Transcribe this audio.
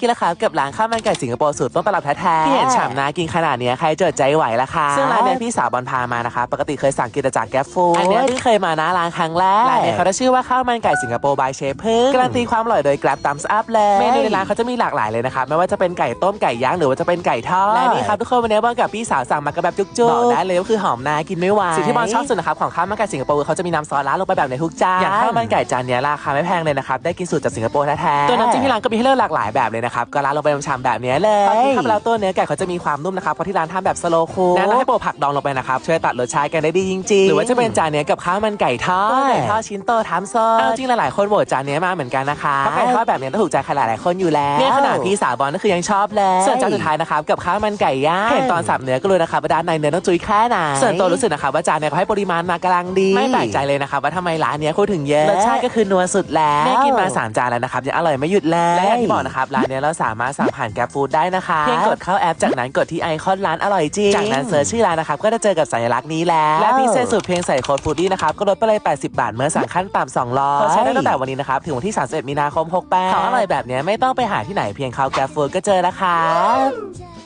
กินแล้วครับกับร้านข้าวมันไก่สิงคโปร์สูตรต้นตำรับแท้ๆที่เห็นฉ่ำนากินขนาดเนี้ยใครจะอดใจไหวล่ะคะซึ่งร้านเนี้ยพี่สาวบอลพามานะคะปกติเคยสั่งกินแต่จากแก๊ปฟูดอันเนี้ยเพิ่งเคยมานะร้านครั้งแรกร้านเนี้ยเขาได้ชื่อว่าข้าวมันไก่สิงคโปร์บายเชฟพึ่งการันตีความอร่อยโดยแกร็บตัมส์อัพเลยเมนูในร้านเขาจะมีหลากหลายเลยนะครับไม่ว่าจะเป็นไก่ต้มไก่ย่างหรือว่าจะเป็นไก่ทอดและนี่ครับทุกคนวันนี้บอลกับพี่สาวสั่งมากับแบบจุกๆบอกได้เลยว่าคือหอมนากินไม่ไหวสิ่งที่บอลชอบสุดนะครับของข้าวมันไก่สิงคโปร์คือเขาจะมีน้ำซอสราดลงไปแบบในทุกจานอย่างข้าวมันไก่จานเนี้ยราคาไม่แพงเลยนะครับได้กินสูตรจากสิงคโปร์แท้ๆตัวน้ำจิ้มที่ร้านก็มีให้เลือกหลากหลายแบบเลยนะครับก็ราดลงไปชามๆแบบเนี้ยเลยความที่ครับแล้วตัวเนื้อไก่เขาจะมีความนุ่มนะครับเพราะที่ร้านทำแบบสโลคูแนะนำให้โปะผักดองลงไปนะครับช่วยตัดรสชาติกันได้ดีจริงๆ หรือว่าจะเป็นจานเนี้ยกับข้าวมันไก่ทอดไก่ทอดชิ้นโตทำซอสเอาจริงหลายๆคนโหวตจานเนี้ยมาเหมือนกันนะคะเพราะไก่ทอดแบบเนี้ยต้องถูกใจใครหลายๆคนอยู่แล้วเนี่ยขนาดพี่สาวบอลก็คือยังชอบเลยส่วนจานสุดท้ายนะครับกับข้าวมันไก่ย่างเห็นตอนสับเนื้อก็รู้นะครับว่าด้านในเนื้อต้องจุยแค่ไหนส่วนตัวรู้สึกนะครับว่าจานเนี้ยเขาให้ปริมาณมากำลังดี ไม่แปลกใจเลยนะครับว่าทำไมร้านเนี้ยคนถึงเยอะรสชาติก็คือนัวสุดแล้วเนี่ยกินมาสามจานแล้วนะครับยังอร่อยไม่หยุดเลยและอย่างที่บอกนะครับร้านเนี้ยเราสามารถสั่งผ่านแกร็บฟู้ดได้นะคะเพียงกดเข้าแอปจากนั้นกดที่ไอคอนร้านอร่อยจริงจากนั้นเสิร์ชชื่อร้านนะครับก็จะเจอกับสัญลักษณ์นี้แล้วและพิเศษสุดเพียงใส่โค้ดฟูดดี้นะครับก็ลดไปเลย 80 บาทเมื่อสั่งขั้นต่ำ200เขาใช้ได้ตั้งแต่วันนี้นะครับถึงวันที่ 31 มีนาคม 68ของอร่อยแบบเนี้ยไม่ต้องไปหาที่ไหนเพียงเข้าแกร็บฟู้ดก็เจอแล้วครับ